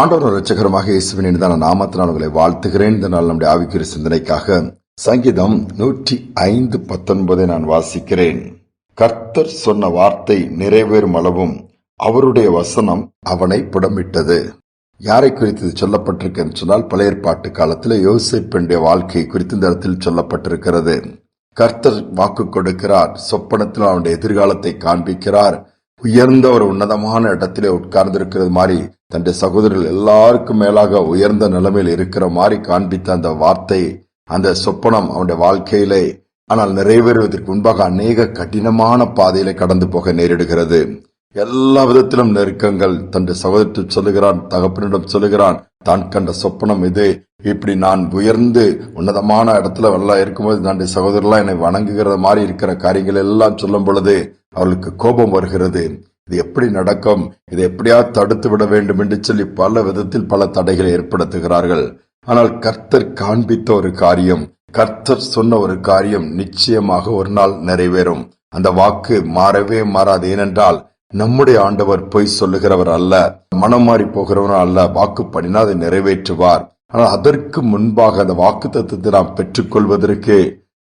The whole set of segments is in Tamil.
ஆண்டவர் ரச்சகரமாக இயேசுவின் இனிதான நாமத்தினால் உங்களை வாழ்த்துகிறேன். இந்த நாள் நம்முடைய ஆவிக்குரிய சிந்தனைக்காக சங்கீதம் நூற்றி ஐந்து பத்தொன்பதை நான் வாசிக்கிறேன். கர்த்தர் சொன்ன வார்த்தை நிறைவேறும் அளவும் அவருடைய வசனம் அவனை புடமிட்டது யாரை குறித்து இது சொல்லப்பட்டிருக்கேன் என்று சொன்னால் பழைய ஏற்பாட்டு காலத்தில் யோசிப்பெண்டிய வாழ்க்கை குறித்து இந்த இடத்தில் சொல்லப்பட்டிருக்கிறது. கர்த்தர் வாக்கு கொடுக்கிறார் சொப்பனத்தில் அவனுடைய எதிர்காலத்தை காண்பிக்கிறார். உயர்ந்த ஒரு உன்னதமான இடத்திலே உட்கார்ந்திருக்கிறது மாதிரி தன்னுடைய சகோதரர்கள் எல்லாருக்கும் மேலாக உயர்ந்த நிலைமையில் இருக்கிற மாதிரி காண்பித்த அந்த வார்த்தை அந்த சொப்பனம் அவனுடைய வாழ்க்கையிலே ஆனால் நிறைவேறுவதற்கு முன்பாக அநேக கடினமான பாதையிலே கடந்து போக நேரிடுகிறது. எல்லா விதத்திலும் நெருக்கங்கள் தன்னுடைய சகோதரத்தில் சொல்லுகிறான் தகப்பனிடம் சொல்லுகிறான் தான் கண்ட சொப்பனம் இது. இப்படி நான் உயர்ந்து உன்னதமான இடத்துல எல்லாம் இருக்கும்போது தன்னுடைய சகோதரர்லாம் என்னை வணங்குகிற மாதிரி இருக்கிற காரியங்கள் எல்லாம் சொல்லும் பொழுது அவளுக்கு கோபம் வருகிறது. இது எப்படி நடக்கும்? இதை எப்படியா தடுத்து விட வேண்டும் என்று சொல்லி பல விதத்தில் பல தடைகளை ஏற்படுத்துகிறார்கள். ஆனால் கர்த்தர் காண்பித்த ஒரு காரியம் கர்த்தர் சொன்ன ஒரு காரியம் நிச்சயமாக ஒரு நாள் நிறைவேறும். அந்த வாக்கு மாறவே மாறாது. ஏனென்றால் நம்முடைய ஆண்டவர் பொய் சொல்லுகிறவர் அல்ல மனம் மாறி போகிறவர் அல்ல வாக்கு பண்ணினா அதை நிறைவேற்றுவார். ஆனால் அதற்கு முன்பாக அந்த வாக்கு தத்துவத்தை நாம் பெற்றுக்கொள்வதற்கு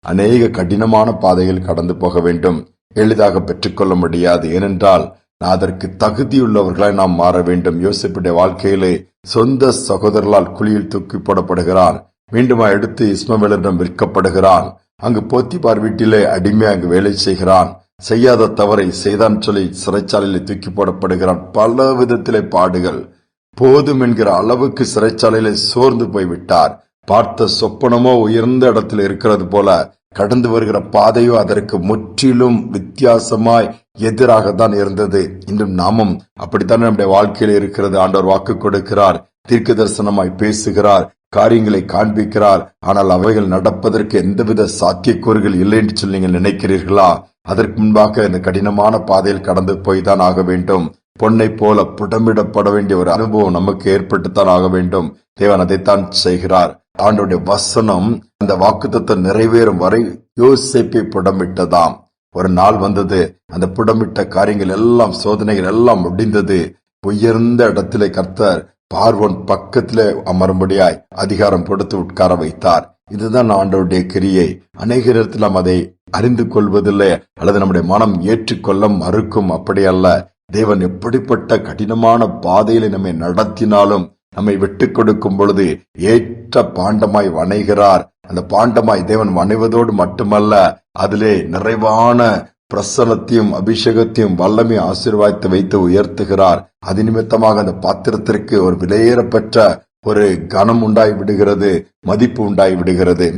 அநேக கடினமான பாதைகள் கடந்து போக வேண்டும். எளிதாக பெற்றுக்கொள்ள முடியாது. ஏனென்றால் அதற்கு தகுதியுள்ளவர்களாய் நாம் மாற வேண்டும். யோசிப்புடைய வாழ்க்கையிலே சொந்த சகோதரர்களால் குழியில் தூக்கி போடப்படுகிறான் மீண்டுமா எடுத்து இஸ்மவேலரிடம் விற்கப்படுகிறான் அங்கு போத்திபார் வீட்டிலே அடிமை அங்கு வேலை செய்கிறான். செய்யாத தவறை செய்தான் சொல்லி சிறைச்சாலையில் தூக்கி போடப்படுகிறான். பல விதத்திலே பாடுகள். போதும் என்கிற அளவுக்கு சிறைச்சாலையிலே சோர்ந்து போய்விட்டார். பார்த்த சொப்பனமோ உயர்ந்த இடத்தில் இருக்கிறது போல கடந்து வருகிற பாதையோ அதற்கு முற்றிலும் வித்தியாசமாய் எதிராகத்தான் இருந்தது. இன்றும் நாமும் அப்படித்தான் நம்முடைய வாழ்க்கையில் இருக்கிறது. ஆண்டவர் வாக்கு கொடுக்கிறார் தீர்க்க தரிசனமாய் பேசுகிறார் காரியங்களை காண்பிக்கிறார். ஆனால் அவைகள் நடப்பதற்கு எந்தவித சாத்தியக்கூறுகள் இல்லை என்று சொல்லி நீங்கள் நினைக்கிறீர்களா? அதற்கு முன்பாக இந்த கடினமான பாதையில் கடந்து போய் தான் ஆக வேண்டும். பொன்னை போல புடமிடப்பட வேண்டிய ஒரு அனுபவம் நமக்கு ஏற்பட்டுத்தான் ஆக வேண்டும். தேவன் அதைத்தான் செய்கிறார். ஆண்டோடைய வசனம் அந்த வாக்குத்தத்தை நிறைவேறும் வரை யோசிப்பை புடமிட்டதாம். ஒரு நாள் வந்தது அந்த புடமிட்ட காரியங்கள் எல்லாம் சோதனைகள் எல்லாம் முடிந்தது. உயர்ந்த இடத்திலே கர்த்தர் பார்வன் பக்கத்திலே அமரும்படியாய் அதிகாரம் கொடுத்து உட்கார வைத்தார். இதுதான் ஆண்டவருடைய கிரியை. அநேக நேரத்தில் நாம் அதை அறிந்து கொள்வதில்லை அல்லது நம்முடைய மனம் ஏற்றுக்கொள்ள மறுக்கும் அப்படி அல்ல தேவன் எப்படிப்பட்ட கடினமான பாதையில நம்மை நடத்தினாலும் நம்மை விட்டு கொடுக்கும் பொழுது ஏற்ற பாண்டமாய் வணைகிறார். அந்த பாண்டமாய் தேவன் வணைவதோடு மட்டுமல்ல அதிலே நிறைவான பிரசனத்தையும் அபிஷேகத்தையும் வல்லமை ஆசீர்வாதத்தை வைத்து உயர்த்துகிறார். அது நிமித்தமாக அந்த பாத்திரத்திற்கு ஒரு விலையேறப்பெற்ற ஒரு கனம் உண்டாய் விடுகிறது மதிப்பு உண்டாய் விடுகிறது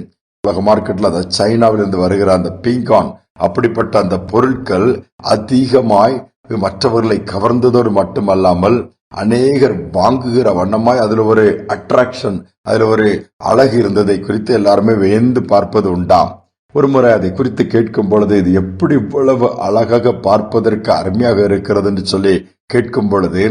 உலக மார்க்கெட்ல அந்த சைனாவிலிருந்து வருகிற அந்த பிங்கான் அப்படிப்பட்ட அந்த பொருட்கள் அதிகமாய் மற்றவர்களை கவர்ந்ததோடு மட்டுமல்லாமல் அநேகர் வாங்குகிற வண்ணமாய் அதுல ஒரு அட்ராக்ஷன் அதுல ஒரு அழகு இருந்ததை குறித்து எல்லாருமே வியந்து பார்ப்பது உண்டாம். ஒரு முறை அதை குறித்து கேட்கும் பொழுது இது எப்படி இவ்வளவு அழகாக பார்ப்பதற்கு அருமையாக இருக்கிறது என்று சொல்லி கேட்கும் பொழுது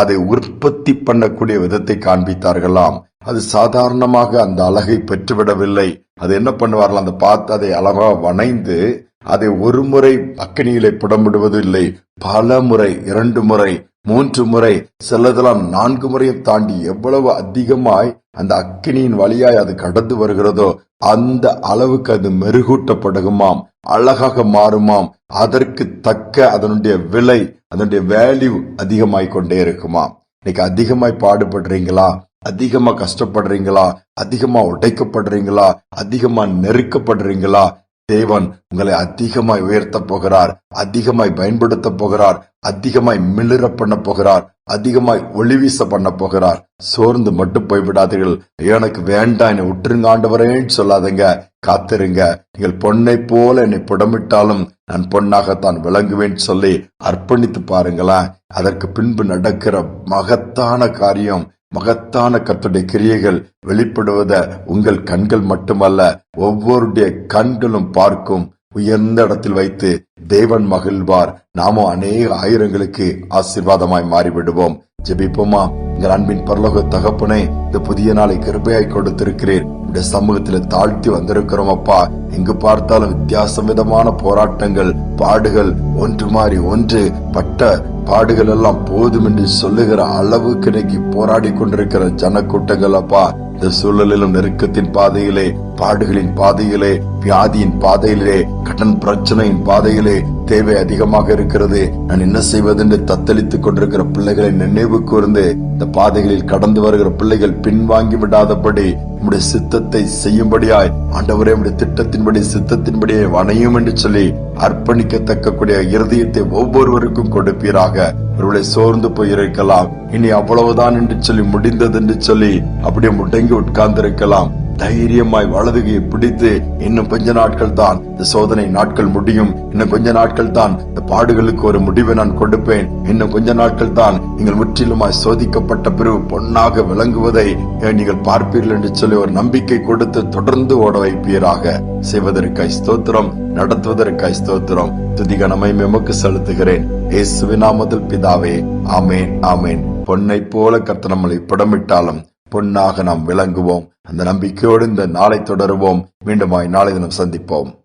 அதை உற்பத்தி பண்ணக்கூடிய விதத்தை காண்பித்தார்களாம். அது சாதாரணமாக அந்த அழகை பெற்றுவிடவில்லை. அது என்ன பண்ணுவார்கள்? அந்த பார்த்து அதை அழகா வணைந்து அதை ஒரு முறை அக்கனியிலே புடமிடுவது இல்லை. பல முறை இரண்டு முறை மூன்று முறை செல்லதெல்லாம் நான்கு முறையும் தாண்டி எவ்வளவு அதிகமாய் அந்த அக்கினியின் வழியாய் அது கடந்து வருகிறதோ அந்த அளவுக்கு அது மெருகூட்டப்படுகுமாம் அழகாக மாறுமாம் அதற்கு தக்க அதனுடைய விலை அதனுடைய வேல்யூ அதிகமாய் கொண்டே இருக்குமாம். இன்னைக்கு அதிகமாய் பாடுபடுறீங்களா? அதிகமா கஷ்டப்படுறீங்களா? அதிகமா உடைக்கப்படுறீங்களா? அதிகமா நெருக்கப்படுறீங்களா? தேவன் உங்களை அதிகமாய் உயர்த்த போகிறார் அதிகமாய் பயன்படுத்த போகிறார் அதிகமாய் மிளிர பண்ண போகிறார் அதிகமாய் ஒளிவீச பண்ண போகிறார். சோர்ந்து மட்டும் போய்விடாதீர்கள். எனக்கு வேண்டாம் என்னை விட்டுருங்க ஆண்டவரேன்னு சொல்லாதங்க. காத்திருங்க. நீங்கள் பொண்ணை போல என்னை புடமிட்டாலும் நான் பொண்ணாகத்தான் விளங்குவேன் சொல்லி அர்ப்பணித்து பாருங்களேன். அதற்கு பின்பு நடக்கிற மகத்தான காரியம் மகத்தான கத்துடைய கிரியைகள் வெளிப்படுவத உங்கள் கண்கள் மட்டுமல்ல ஒவ்வொருடைய கண்களும் பார்க்கும். உயர்ந்த இடத்தில் வைத்து தேவன் மகிழ்வார். நாமும் அநேக ஆயிரங்களுக்கு ஆசீர்வாதமாய் மாறிவிடுவோம். ஜெபிப்போமா? எங்கள் அன்பின் பரலோக தகப்பனே இந்த புதிய நாளை கிருபையாய் கொடுத்திருக்கிறேன் இந்த சமூகத்துல தாழ்த்தி வந்திருக்கிறோம் அப்பா. எங்கு பார்த்தாலும் வித்தியாச விதமான போராட்டங்கள் பாடுகள் ஒன்று மாறி ஒன்று பட்ட பாடுகள் எல்லாம் போதும் என்று சொல்லுகிற அளவுக்கு இன்னைக்கு போராடி கொண்டிருக்கிற ஜனக்கூட்டங்கள் அப்பா. இந்த சூழலிலும் நெருக்கத்தின் பாதையிலே பாடுகளின் பாதையிலே வியாதியின் பாதையிலே கடன் பிரச்சனையின் பாதையிலே தேவை அதிகமாக இருக்கிறது. நான் என்ன செய்வதென்று தத்தளித்துக் கொண்டிருக்கிற பிள்ளைகளை நினைவு கூர்ந்து இந்த பாதைகளில் கடந்து வருகிற பிள்ளைகள் பின்வாங்கி விடாதபடி உம்முடைய சித்தத்தை செய்யும்படியாய் ஆண்டவரே உடைய திட்டத்தின்படி சித்தத்தின்படியே வணையும் என்று சொல்லி அர்ப்பணிக்கத்தக்கக்கூடிய இருதயத்தை ஒவ்வொருவருக்கும் கொடுப்பீராக. ஒருவளை சோர்ந்து போயிருக்கலாம். இனி அவ்வளவுதான் என்று சொல்லி முடிந்தது என்று சொல்லி அப்படியே முடங்கி இங்கு உட்கார்ந்திருக்கலாம். தைரியமாய் வலதுகையை பிடித்து இன்னும் கொஞ்ச நாட்கள் தான் இந்த சோதனை நாட்கள் முடியும். இன்னும் கொஞ்ச நாட்கள் தான் இந்த பாடுகளுக்கு ஒரு முடிவை நான் கொடுப்பேன். இன்னும் கொஞ்ச நாட்கள் தான் நீங்கள் முற்றிலுமாய் சோதிக்கப்பட்ட பிறகு பொன்னாக விளங்குவதை நீங்கள் பார்ப்பீர்கள் என்று சொல்லி ஒரு நம்பிக்கை கொடுத்து தொடர்ந்து ஓட வைப்பீராக. செய்வதற்காய் ஸ்தோத்திரம் நடத்துவதற்காய் ஸ்தோத்திரம். துதிகனமை எமக்கு செலுத்துகிறேன். இயேசுவின் நாமத்தில் பிதாவே ஆமேன் ஆமேன். பொன்னை போல கர்த்தனமலை நம்மளை படமிட்டாலும் பொன்னாக நாம் விளங்குவோம். அந்த நம்பிக்கையோடு இந்த நாளை தொடருவோம். மீண்டுமாய் நாளை தினம் சந்திப்போம்.